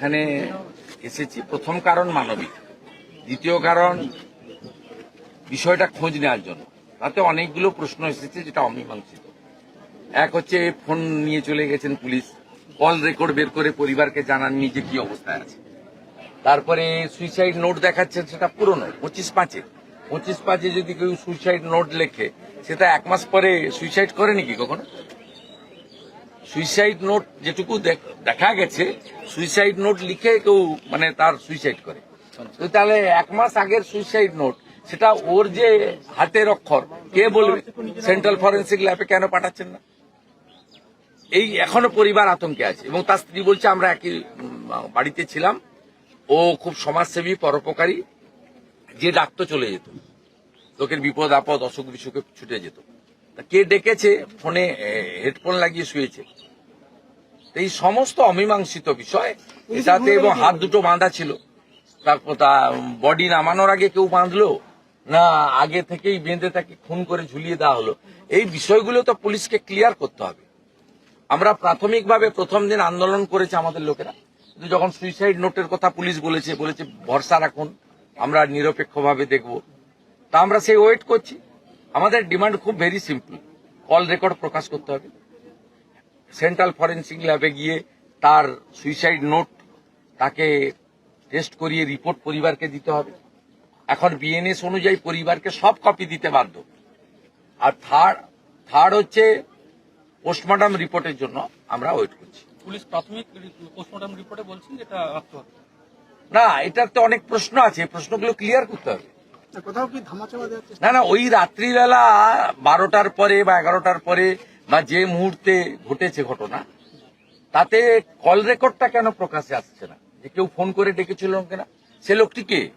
এখানে এসেছি। প্রথম কারণ মানবিক। দ্বিতীয় কারণ, বিষয়টা খোঁজ নেওয়ার জন্য। তাতে অনেকগুলো প্রশ্ন এসেছে যেটা অমীমাংসিত। এক হচ্ছে, ফোন নিয়ে চলে গেছেন পুলিশ। কল রেকর্ড বের করে পরিবারকে জানাননি যে কি অবস্থায় আছে। তারপরে সুইসাইড নোট দেখাচ্ছেন, সেটা পুরনো, পঁচিশ পাঁচে পঁচিশ পাঁচে যদি কেউ সুইসাইড নোট লেখে, সেটা এক মাস পরে সুইসাইড করেনি কি কখনো? সুইসাইড নোট যেটুকু দেখ- গেছে সুইসাইড নোট লিখে কেউ মানে তার সুইসাইড করে। তাহলে এক মাস আগের সুইসাইড নোট সেটা ওর যে হাতের অক্ষর, কে বলবে? সেন্ট্রাল ফরেন্সিক ল্যাবে কেন পাঠাচ্ছেন না? এই এখনও পরিবার আতঙ্কে আছে এবং তার স্ত্রী বলছে, আমরা একই বাড়িতে ছিলাম। ও খুব সমাজসেবী, পরোপকারী। যে ডাকতো চলে যেত। লোকের বিপদ, আপদ অসুখ বিসুখে ছুটে যেত। কে ডেকেছে? ফোনে হেডফোন লাগিয়ে শুয়েছে। এই সমস্ত অমীমাংসিত বিষয় এটাতে এবং হাত দুটো বাঁধা ছিল। তারপর তা বডি নামানোর আগে কেউ বাঁধলো? না আগে থেকেই বেঁধে তাকে খুন করে ঝুলিয়ে দেওয়া হলো? এই বিষয়গুলো তো পুলিশকে ক্লিয়ার করতে হবে। আমরা প্রাথমিকভাবে প্রথম দিন আন্দোলন করেছে আমাদের লোকেরা। কিন্তু যখন সুইসাইড নোটের কথা পুলিশ বলেছে বলেছে ভরসা রাখুন আমরা নিরপেক্ষভাবে দেখব। তা আমরা সেই ওয়েট করছি। আমাদের ডিমান্ড খুব ভেরি সিম্পল কল রেকর্ড প্রকাশ করতে হবে। সেন্ট্রাল ফরেন্সিক ল্যাবে গিয়ে তার সুইসাইড নোট তাকে টেস্ট করিয়ে রিপোর্ট পরিবারকে দিতে হবে। এখন বিএনএস অনুযায়ী পরিবারকে সব কপি দিতে বাধ্য। আর থার্ড থার্ড হচ্ছে পোস্টমর্টম রিপোর্টের জন্য আমরা ওয়েট করছি। পুলিশ প্রাথমিক পোস্টমর্টম রিপোর্টে বলছেন এটা না এটার তো অনেক প্রশ্ন আছে। প্রশ্নগুলো ক্লিয়ার করতে হবে। চেষ্টা না না ওই রাত্রিবেলা বারোটার পরে বা এগারোটার পরে বা যে মুহূর্তে ঘটেছে ঘটনা তাতে কল রেকর্ডটা কেন প্রকাশে আসছে না? যে কেউ ফোন করে ডেকেছিল কিনা? সে লোকটি কে?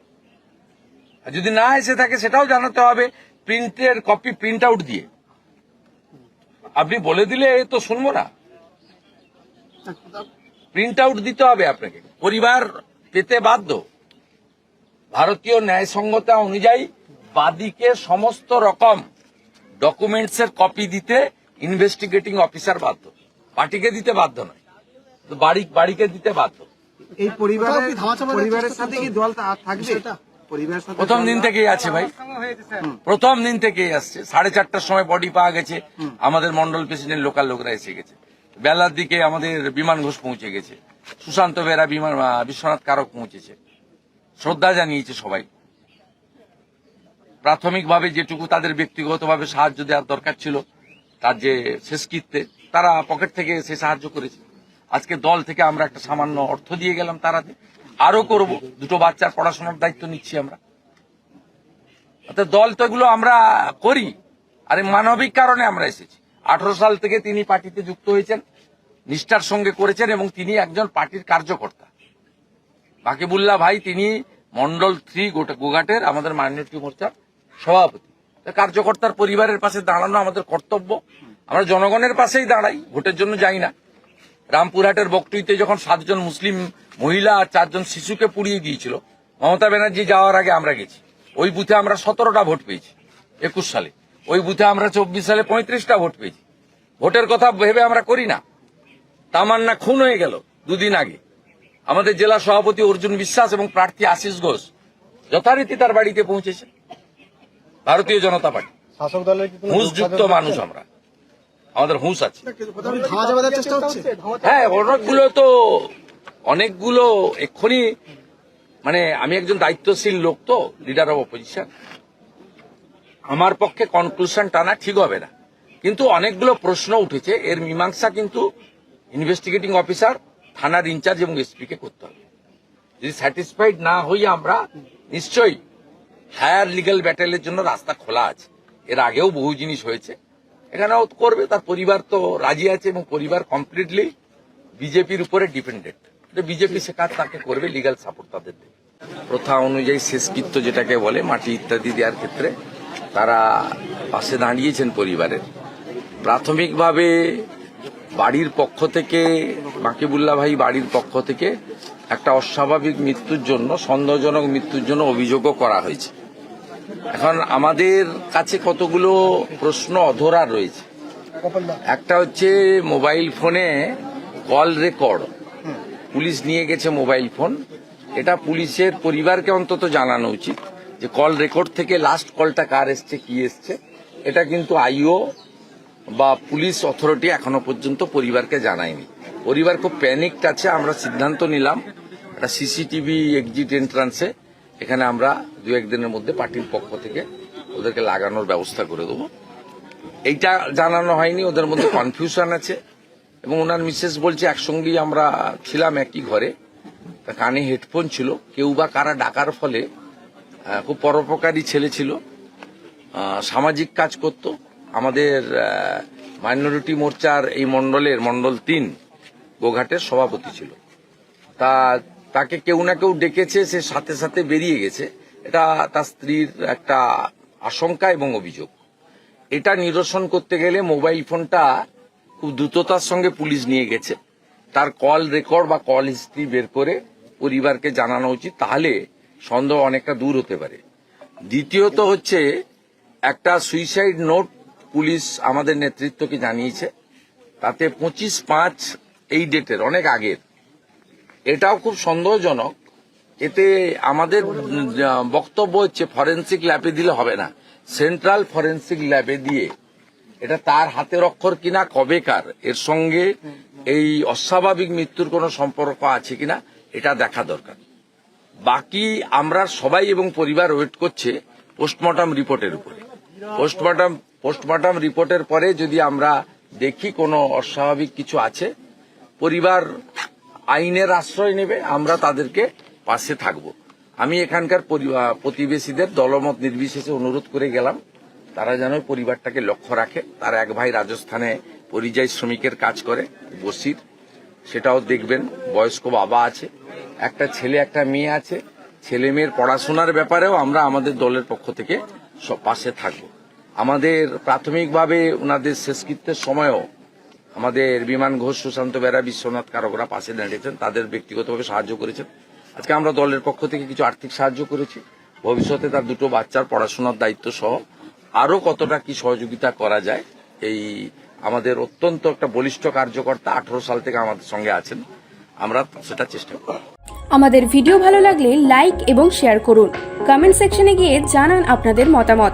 যদি না এসে থাকে সেটাও জানাতে হবে প্রিন্টের কপি প্রিন্ট আউট দিয়ে। আপনি বলে দিলে তো শুনব না। না, প্রিন্ট আউট দিতে হবে আপনাকে। পরিবার পেতে বাধ্য। ভারতীয় ন্যায়সঙ্গতা অনুযায়ী বাদীকে সমস্ত রকম ডকুমেন্টস এর কপি দিতে ইনভেস্টিগেটিং অফিসার বাধ্য। পার্টিকে দিতে বাধ্য নয় বাড়ি বাড়িকে দিতে বাধ্য। এই পরিবারের সাথে কি দল থাকবে? প্রথম দিন থেকেই আছে ভাই। প্রথম দিন থেকেই আসছে। সাড়ে চারটার সময় বডি পাওয়া গেছে। আমাদের মন্ডল প্রেসিডেন্ট লোকাল লোকরা এসে গেছে। বেলার দিকে আমাদের বিমান ঘোষ পৌঁছে গেছে। সুশান্ত বেরা বিমান আহ, বিশ্বনাথ কারক পৌঁছেছে। শ্রদ্ধা জানিয়েছে সবাই। প্রাথমিকভাবে যেটুকু তাদের ব্যক্তিগতভাবে সাহায্য দেওয়ার দরকার ছিল, তার যে শেষকৃত্যে, তারা পকেট থেকে সে সাহায্য করেছে। আজকে দল থেকে আমরা একটা সামান্য অর্থ দিয়ে গেলাম তারাতে। আরও করব, দুটো বাচ্চার পড়াশোনার দায়িত্ব নিচ্ছি আমরা। অর্থাৎ দল তো এগুলো আমরা করি, আর মানবিক কারণে আমরা এসেছি। আঠারো সাল থেকে তিনি পার্টিতে যুক্ত হয়েছেন, নিষ্ঠার সঙ্গে করেছেন এবং তিনি একজন পার্টির কার্যকর্তা। বাকিবুল্লাহ ভাই, তিনি মন্ডল থ্রি গোঘাটের আমাদের মাইনরিটি মোর্চার সভাপতি। কার্যকর্তার পরিবারের পাশে দাঁড়ানো আমাদের কর্তব্য। আমরা জনগণের পাশেই দাঁড়াই, ভোটের জন্য যাই না। রামপুরহাটের বকটুইতে যখন সাতজন মুসলিম মহিলা আর চারজন শিশুকে পুড়িয়ে দিয়েছিল মমতা ব্যানার্জি যাওয়ার আগে আমরা গেছি। ওই বুথে আমরা সতেরোটা ভোট পেয়েছি, একুশ সালে। ওই বুথে আমরা চব্বিশ সালে পঁয়ত্রিশটা ভোট পেয়েছি। ভোটের কথা ভেবে আমরা করি না। তামান্না খুন হয়ে গেল দুদিন আগে। আমাদের জেলা সভাপতি অর্জুন বিশ্বাস এবং প্রার্থী আশিস ঘোষ যথারীতি তার বাড়িতে পৌঁছেছে। ভারতীয় জনতা পার্টি। শাসক দলের মানুষ আমরা। আমাদের হুঁশ আছে। হ্যাঁ অনেকগুলো তো অনেকগুলো এক্ষুনি মানে আমি একজন দায়িত্বশীল লোক তো লিডার অব অপোজিশন আমার পক্ষে কনক্লুশন টানা ঠিক হবে না। কিন্তু অনেকগুলো প্রশ্ন উঠেছে। এর মীমাংসা কিন্তু ইনভেস্টিগেটিং অফিসার থানার ইনচার্জ এবং এসপি কে করতে হবে। যদি স্যাটিসফাইড না হই আমরা, নিশ্চয়ই হায়ার লিগ্যাল ব্যাটেলের জন্য রাস্তা খোলা আছে। এর আগেও বহু জিনিস হয়েছে। এখানেও করবে, তার পরিবার তো রাজি আছে এবং পরিবার কমপ্লিটলি বিজেপির উপরে ডিপেন্ডেন্ট বিজেপি সে কাজ তাকে করবে লিগ্যাল সাপোর্ট তাদের দেবে। প্রথা অনুযায়ী শেষকৃত্য যেটাকে বলে, মাটি ইত্যাদি দেওয়ার ক্ষেত্রে তারা পাশে দাঁড়িয়েছেন পরিবারের। প্রাথমিকভাবে বাড়ির পক্ষ থেকে বাকিবুল্লাহ ভাই বাড়ির পক্ষ থেকে একটা অস্বাভাবিক মৃত্যুর জন্য, সন্দেহজনক মৃত্যুর জন্য অভিযোগও করা হয়েছে। এখন আমাদের কাছে কতগুলো প্রশ্ন অধরা রয়েছে। একটা হচ্ছে মোবাইল ফোনে কল রেকর্ড। পুলিশ নিয়ে গেছে মোবাইল ফোন। এটা পুলিশের পরিবারকে অন্তত জানানো উচিত যে কল রেকর্ড থেকে লাস্ট কলটা কার এসছে, কি এসছে। এটা কিন্তু আইও বা পুলিশ অথরিটি এখনও পর্যন্ত পরিবারকে জানায়নি। পরিবার খুব প্যানিকড আছে, আমরা সিদ্ধান্ত নিলাম। একটা সিসিটিভি এক্সিট এন্ট্রান্সে এখানে আমরা দু একদিনের মধ্যে পার্টির পক্ষ থেকে ওদেরকে লাগানোর ব্যবস্থা করে দেবো। এইটা জানানো হয়নি, ওদের মধ্যে কনফিউশন আছে। এবং ওনার মিসেস বলছে, একসঙ্গেই আমরা ছিলাম একই ঘরে। কানে হেডফোন ছিল। কেউ বা কারা ডাকার ফলে খুব পরোপকারী ছেলে ছিল। সামাজিক কাজ করত। আমাদের মাইনরিটি মোর্চার এই মণ্ডলের, মণ্ডল তিন গোঘাটের সভাপতি ছিল। তা, তাকে কেউ না কেউ ডেকেছে, সে সাথে সাথে বেরিয়ে গেছে। এটা তার স্ত্রীর একটা আশঙ্কা এবং অভিযোগ। এটা নিরসন করতে গেলে মোবাইল ফোনটা খুব দ্রুততার সঙ্গে পুলিশ নিয়ে গেছে। তার কল রেকর্ড বা কল হিস্ট্রি বের করে পরিবারকে জানানো উচিত, তাহলে সন্দেহ অনেকটা দূর হতে পারে। দ্বিতীয়ত হচ্ছে, একটা সুইসাইড নোট পুলিশ আমাদের নেতৃত্বকে জানিয়েছে। তাতে পঁচিশ পাঁচ এই ডেটের, অনেক আগের। এটাও খুব সন্দেহজনক। এতে আমাদের বক্তব্য হচ্ছে, ফরেন্সিক ল্যাবে দিলে হবে না। সেন্ট্রাল ফরেন্সিক ল্যাবে দিয়ে। এটা তার হাতের অক্ষর কিনা কবেকার এর সঙ্গে এই অস্বাভাবিক মৃত্যুর কোনো সম্পর্ক আছে কিনা, এটা দেখা দরকার। বাকি আমরা সবাই এবং পরিবার ওয়েট করছে পোস্টমর্টম রিপোর্টের উপরে। পোস্টমর্টম পোস্টমর্টম রিপোর্টের পরে যদি আমরা দেখি কোনো অস্বাভাবিক কিছু আছে, পরিবার আইনের আশ্রয় নেবে, আমরা তাদেরকে পাশে থাকব। আমি এখানকার প্রতিবেশীদের দলমত নির্বিশেষে অনুরোধ করে গেলাম, তারা যেন পরিবারটাকে লক্ষ্য রাখে। তার এক ভাই রাজস্থানে পরিযায়ী শ্রমিকের কাজ করে, বসির। সেটাও দেখবেন, বয়স্ক বাবা আছে, একটা ছেলে, একটা মেয়ে আছে। ছেলে মেয়ের পড়াশোনার ব্যাপারেও আমরা আমাদের দলের পক্ষ থেকে পাশে থাকব। আমাদের প্রাথমিকভাবে ওনাদের শেষকৃত্যের সময়ও আমাদের বিমান ঘোষ, সুশান্ত বেরা, বিশ্বনাথ কারকরা পাশে দাঁড়িয়েছেন। তাদের ব্যক্তিগতভাবে সাহায্য করেছেন। আজকে আমরা দলের পক্ষ থেকে কিছু আর্থিক সাহায্য করেছি। ভবিষ্যতে তার দুটো বাচ্চার পড়াশোনার দায়িত্ব সহ আরও কতটা কি সহযোগিতা করা যায়, এই আমাদের অত্যন্ত একটা বলিষ্ঠ কার্যকর্তা আঠারো সাল থেকে আমাদের সঙ্গে আছেন। আমরা সেটা চেষ্টা করব। আমাদের ভিডিও ভালো লাগলে লাইক এবং শেয়ার করুন। কমেন্ট সেকশনে গিয়ে জানান আপনাদের মতামত।